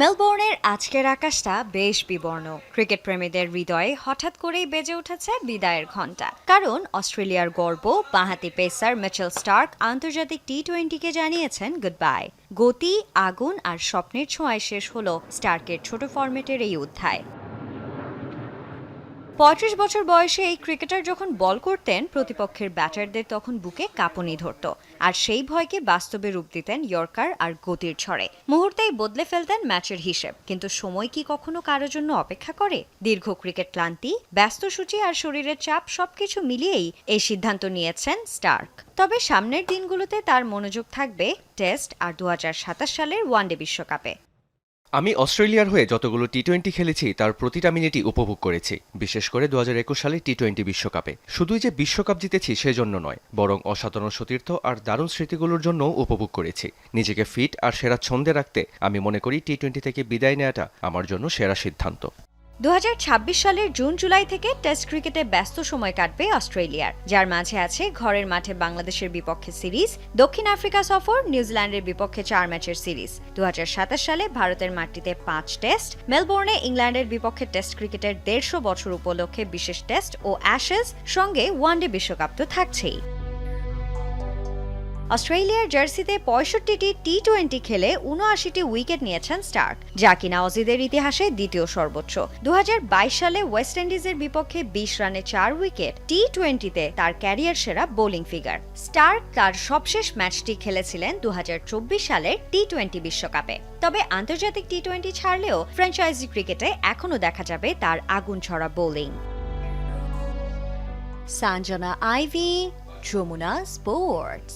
মেলবোর্নের আজকের আকাশটা বেশ বিবর্ণ। ক্রিকেট প্রেমীদের হৃদয়ে হঠাৎ করেই বেজে উঠেছে বিদায়ের ঘণ্টা। কারণ অস্ট্রেলিয়ার গর্ব বাঁহাতি পেসার মিচেল স্টার্ক আন্তর্জাতিক টি টোয়েন্টিকে জানিয়েছেন গুড বাই গতি, আগুন আর স্বপ্নের ছোঁয়ায় শেষ হলো স্টার্কের ছোট ফরম্যাটের এই অধ্যায়। পঁয়ত্রিশ বছর বয়সে এই ক্রিকেটার যখন বল করতেন, প্রতিপক্ষের ব্যাটারদের তখন বুকে কাঁপুনি ধরত। আর সেই ভয়কে বাস্তবে রূপ দিতেন ইয়র্কার আর গতির ছড়ে। মুহূর্তেই বদলে ফেলতেন ম্যাচের হিসেব। কিন্তু সময় কি কখনো কারোর জন্য অপেক্ষা করে? দীর্ঘ ক্রিকেট ক্লান্তি, ব্যস্ত সূচি আর শরীরের চাপ সবকিছু মিলিয়েই এই সিদ্ধান্ত নিয়েছেন স্টার্ক। তবে সামনের দিনগুলোতে তার মনোযোগ থাকবে টেস্ট আর দু হাজার সাতাশ সালের ওয়ানডে বিশ্বকাপে। আমি অস্ট্রেলিয়ার হয়ে যতগুলো টি টোয়েন্টি খেলেছি, তার প্রতিটা মিনিটই উপভোগ করেছি। বিশেষ করে দু হাজার একুশ সালে টি টোয়েন্টি বিশ্বকাপে। শুধুই যে বিশ্বকাপ জিতেছি সেজন্য নয়, বরং অসাধারণ সতীর্থ আর দারুণ স্মৃতিগুলোর জন্য উপভোগ করেছি। নিজেকে ফিট আর সেরা ছন্দে রাখতে আমি মনে করি টি টোয়েন্টি থেকে বিদায় নেওয়াটা আমার জন্য সেরা সিদ্ধান্ত। দু হাজার ছাব্বিশ সালের জুন, জুলাই থেকে টেস্ট ক্রিকেটে ব্যস্ত সময় কাটবে অস্ট্রেলিয়ার। যার মাঝে আছে ঘরের মাঠে বাংলাদেশের বিপক্ষে সিরিজ, দক্ষিণ আফ্রিকা সফর, নিউজিল্যান্ডের বিপক্ষে চার ম্যাচের সিরিজ। দু হাজার সাতাশ সালে ভারতের মাটিতে পাঁচ টেস্ট, মেলবোর্নে ইংল্যান্ডের বিপক্ষে টেস্ট ক্রিকেটের দেড়শো বছর উপলক্ষে বিশেষ টেস্ট ও অ্যাশেজ সঙ্গে ওয়ানডে বিশ্বকাপ তো থাকছেই। অস্ট্রেলিয়ার জার্সিতে পঁয়ষট্টিটি টি টোয়েন্টি খেলে উনআশিটি উইকেট নিয়েছেন স্টার্ক যা কিনা অজিদের ইতিহাসে দ্বিতীয় সর্বোচ্চ। দুহাজার বাইশ সালে ওয়েস্ট ইন্ডিজের বিপক্ষে বিশ রানে চার উইকেট টি টোয়েন্টিতে তার ক্যারিয়ার সেরা বোলিং ফিগার। স্টার্ক তার সবশেষ ম্যাচটি খেলেছিলেন দুহাজার চব্বিশ সালের টি টোয়েন্টি বিশ্বকাপে। তবে আন্তর্জাতিক টি টোয়েন্টি ছাড়লেও ফ্র্যাঞ্চাইজি ক্রিকেটে এখনও দেখা যাবে তার আগুন ছড়া bowling. Sanjana Ivy, Jumuna Sports.